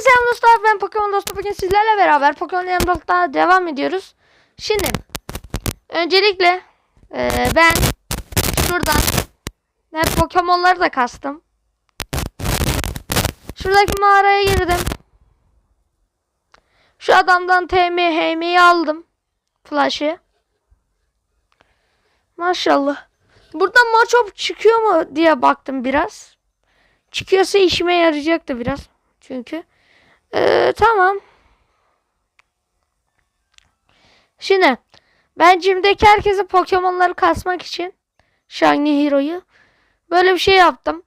Selam dostlar ben Pokemon Dostu bugün sizlerle beraber Pokemon Emerald'da devam ediyoruz. Şimdi öncelikle eee, ben şuradan hep Pokemon'ları da kastım. Şuradaki mağaraya girdim. Şu adamdan TM HM'yi aldım. Flash'ı. Maşallah. Buradan Machop çıkıyor mu diye baktım biraz. Çıkıyorsa işime yarayacaktı biraz. Çünkü. Ee, tamam. Şimdi ben cimdeki herkese Pokemon'ları kasmak için Shiny Hero'yu böyle bir şey yaptım.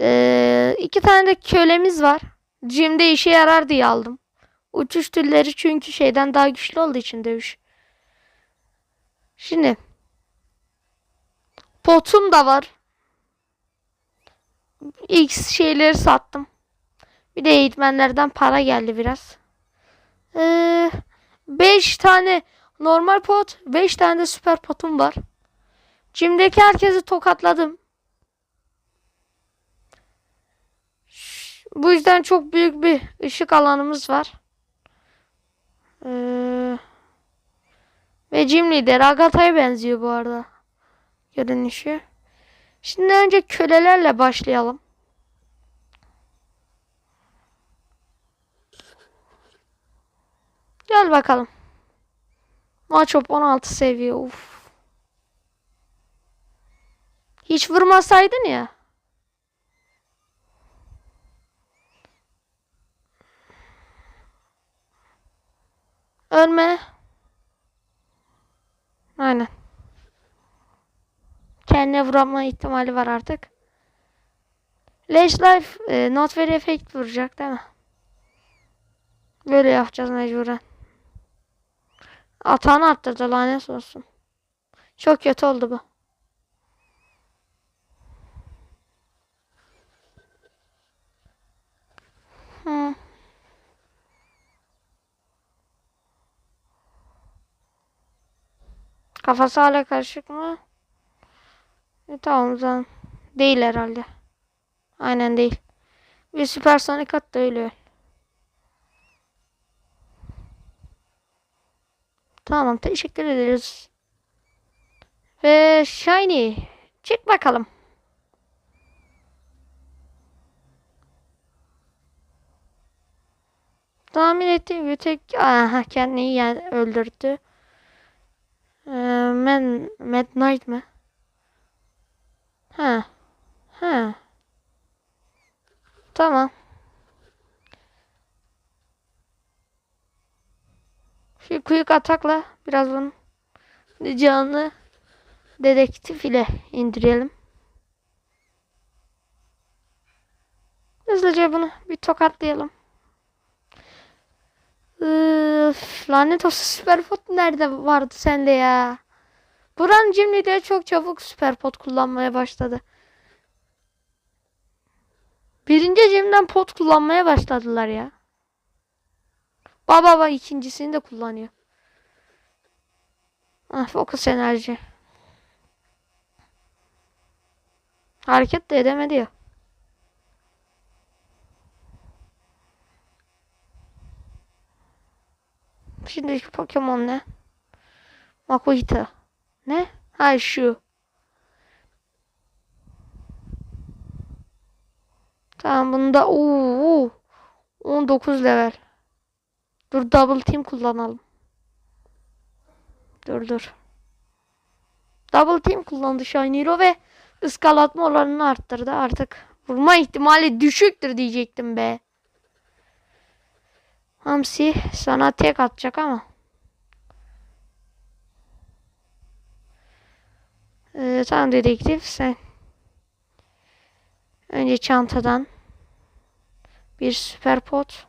Ee, iki tane de kölemiz var. Cimde işe yarar diye aldım. Uçuş türleri çünkü şeyden daha güçlü olduğu için dövüş. Şimdi potum da var. X şeyleri sattım. Bir de eğitmenlerden para geldi biraz. 5 tane normal pot, 5 tane de süper potum var. Cimdeki herkesi tokatladım. Bu yüzden çok büyük bir ışık alanımız var. Ee, ve Jim Lider Agatha'ya benziyor bu arada. Görünüşü. Şimdi önce kölelerle başlayalım. Gel bakalım. Maçop 16 seviye. Uf. Hiç vurmasaydın ya. Ölme. Aynen. Kendine vurama ihtimali var artık. Lash Life e, not very effect vuracak değil mi? Böyle yapacağız mecburen. Atağını arttırdı lanet olsun. Çok kötü oldu bu. Hı. Kafası hala karışık mı? E, tamam o zaman. Değil herhalde. Aynen değil. Bir süpersonik at da öyle. Tamam teşekkür ederiz. Ve Shiny. Çık bakalım. Tahmin ettiğim gibi tek aha kendini yani öldürdü. Ee, Man, Mad Knight mı? Ha. Ha. Tamam. Quick atakla biraz bunun canlı dedektif ile indirelim. Hızlıca bunu bir tokatlayalım. Üf, lanet olsun süperpot nerede vardı sende ya? Buran Jimmy de çok çabuk süperpot kullanmaya başladı. Birinci Jim'den pot kullanmaya başladılar ya. Baba baba ikincisini de kullanıyor. Ah fokus enerji. Hareket de edemedi ya. Şimdiki Pokemon ne? Makuhita. Ne? Ha şu. Tamam bunda uuu 19 level. Dur double team kullanalım. Dur dur. Double team kullandı Shiny Hero ve ıskalatma oranını arttırdı. Artık vurma ihtimali düşüktür diyecektim be. Hamsi sana tek atacak ama. Ee, tamam dedektif sen. Önce çantadan bir süper pot.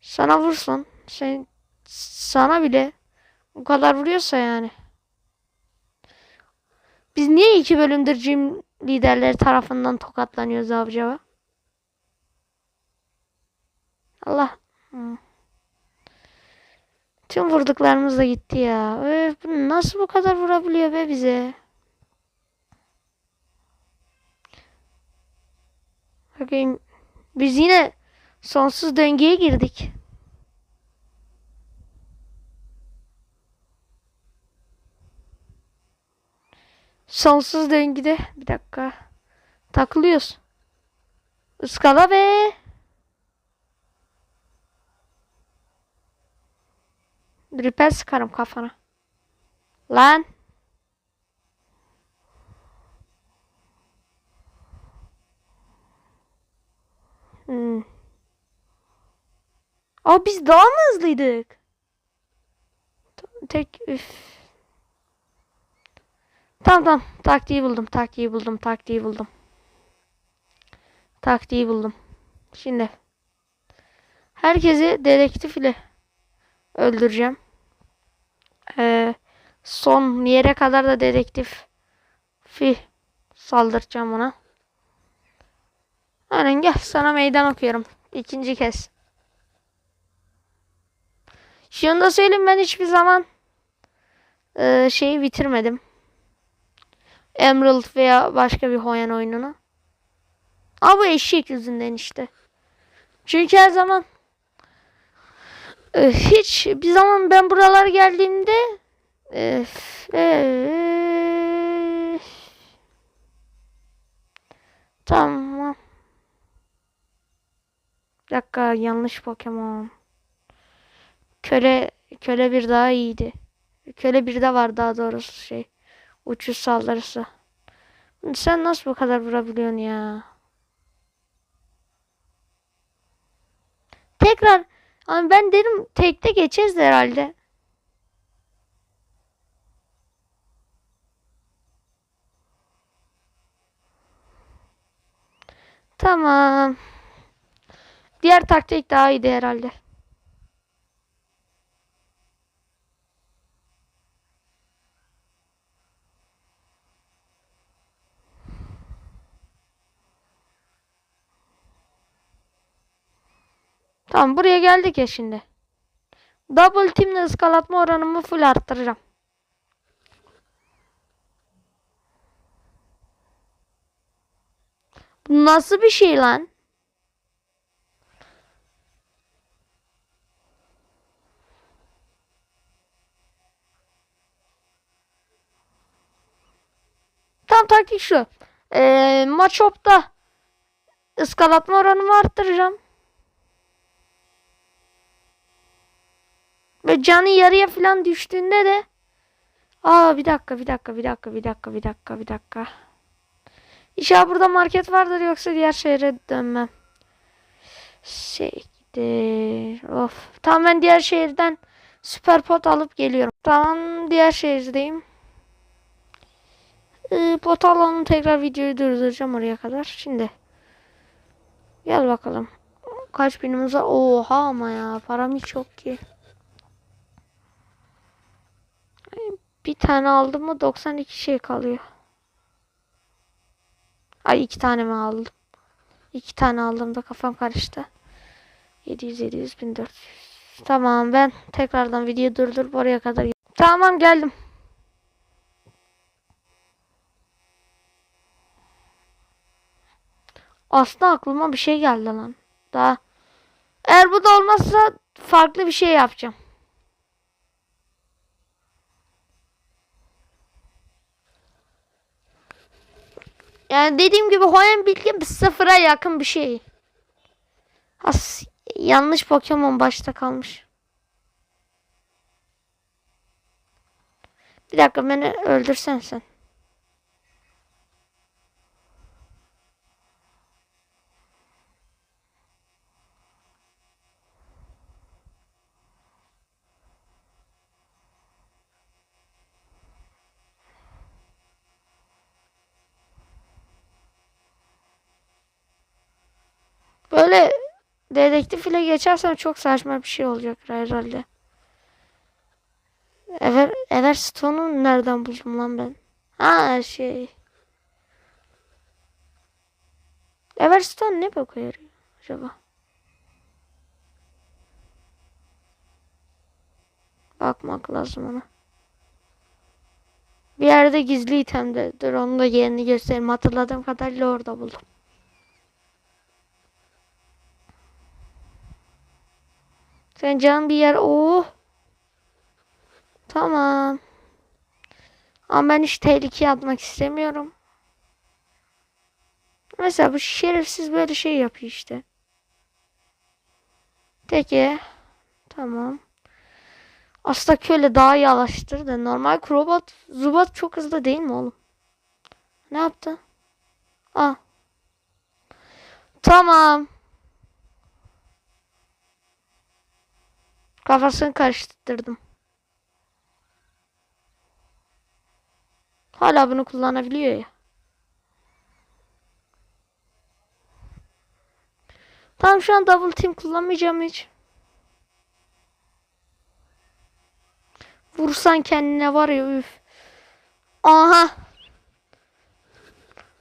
Sana vursun. Sen sana bile bu kadar vuruyorsa yani. Biz niye iki bölümdür Jim liderleri tarafından tokatlanıyoruz acaba? Allah. Hı. Tüm vurduklarımız da gitti ya. Öf, nasıl bu kadar vurabiliyor be bize? Bakayım. Biz yine Sonsuz döngüye girdik. Sonsuz döngüde bir dakika takılıyoruz. Iskala be. Ripel sıkarım kafana. Lan. Hmm. Aa biz daha mı hızlıydık? Tek üf. Tamam tamam. Taktiği buldum. Taktiği buldum. Taktiği buldum. Taktiği buldum. Şimdi. Herkesi dedektif ile öldüreceğim. Ee, son yere kadar da dedektif fi saldıracağım ona. Aynen gel sana meydan okuyorum. İkinci kez. Şunu da söyleyeyim ben hiçbir zaman e, şeyi bitirmedim. Emerald veya başka bir Hoyan oyununu. Ama bu eşek yüzünden işte. Çünkü her zaman e, hiç bir zaman ben buralar geldiğimde e, e, tamam. Bir dakika yanlış Pokemon. Köle köle bir daha iyiydi. Köle bir de var daha doğrusu şey. Uçuş saldırısı. Sen nasıl bu kadar vurabiliyorsun ya? Tekrar ama ben dedim tekte geçeceğiz de herhalde. Tamam. Diğer taktik daha iyiydi herhalde. Tamam buraya geldik ya şimdi. Double team'le ıskalatma oranımı full arttıracağım. Bu nasıl bir şey lan? Tam taktik şu. Ee, maç opta ıskalatma oranımı arttıracağım. Ve canı yarıya falan düştüğünde de Aa bir dakika bir dakika bir dakika bir dakika bir dakika bir dakika. İnşallah burada market vardır yoksa diğer şehre dönmem. Şeydir. Of. Tamam ben diğer şehirden süper pot alıp geliyorum. Tamam diğer şehirdeyim. Ee, pot alalım tekrar videoyu durduracağım oraya kadar. Şimdi. Gel bakalım. Kaç binimiz var? Oha ama ya param hiç yok ki. Bir tane aldım mı 92 şey kalıyor. Ay iki tane mi aldım? İki tane aldım da kafam karıştı. 700 700 1400. Tamam ben tekrardan videoyu durdurup oraya kadar Tamam geldim. Aslında aklıma bir şey geldi lan. Daha eğer bu da olmazsa farklı bir şey yapacağım. Yani dediğim gibi Hoenn bilgim sıfıra yakın bir şey. As yanlış Pokemon başta kalmış. Bir dakika beni öldürsen sen. Böyle dedektif ile geçersem çok saçma bir şey olacak herhalde. Ever Everstone'u nereden buldum lan ben? Ha şey. Everstone ne boka yarıyor acaba? Bakmak lazım ona. Bir yerde gizli itemde. Dur onu da yerini göstereyim. Hatırladığım kadarıyla orada buldum. Sen canın bir yer. Oh. Tamam. Ama ben hiç tehlikeye atmak istemiyorum. Mesela bu şerefsiz böyle şey yapıyor işte. Peki. Tamam. Aslında köle daha iyi da normal robot Zubat çok hızlı değil mi oğlum? Ne yaptı? Aa. Tamam. Kafasını karıştırdım. Hala bunu kullanabiliyor ya. Tamam şu an double team kullanmayacağım hiç. Vursan kendine var ya üf. Aha.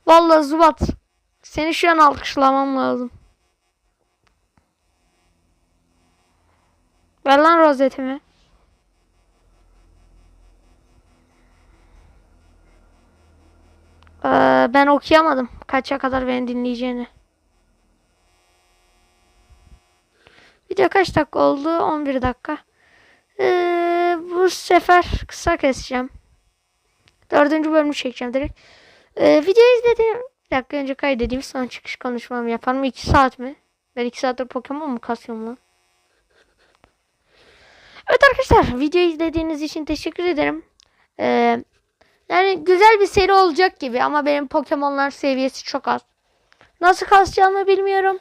Vallahi Zubat. Seni şu an alkışlamam lazım. Ver lan rozetimi. Ee, ben okuyamadım. Kaça kadar beni dinleyeceğini. Video kaç dakika oldu? 11 dakika. Ee, bu sefer kısa keseceğim. Dördüncü bölümü çekeceğim direkt. Ee, videoyu izlediğim bir dakika önce kaydedeyim sonra çıkış konuşmamı yaparım. 2 saat mi? Ben 2 saattir Pokemon mu kasıyorum lan? Evet arkadaşlar videoyu izlediğiniz için teşekkür ederim. Ee, yani güzel bir seri olacak gibi ama benim Pokemon'lar seviyesi çok az. Nasıl kasacağımı bilmiyorum.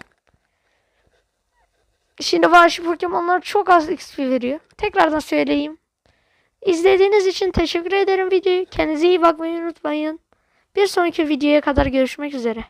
Şimdi vahşi Pokemon'lar çok az XP veriyor. Tekrardan söyleyeyim. İzlediğiniz için teşekkür ederim videoyu. Kendinize iyi bakmayı unutmayın. Bir sonraki videoya kadar görüşmek üzere.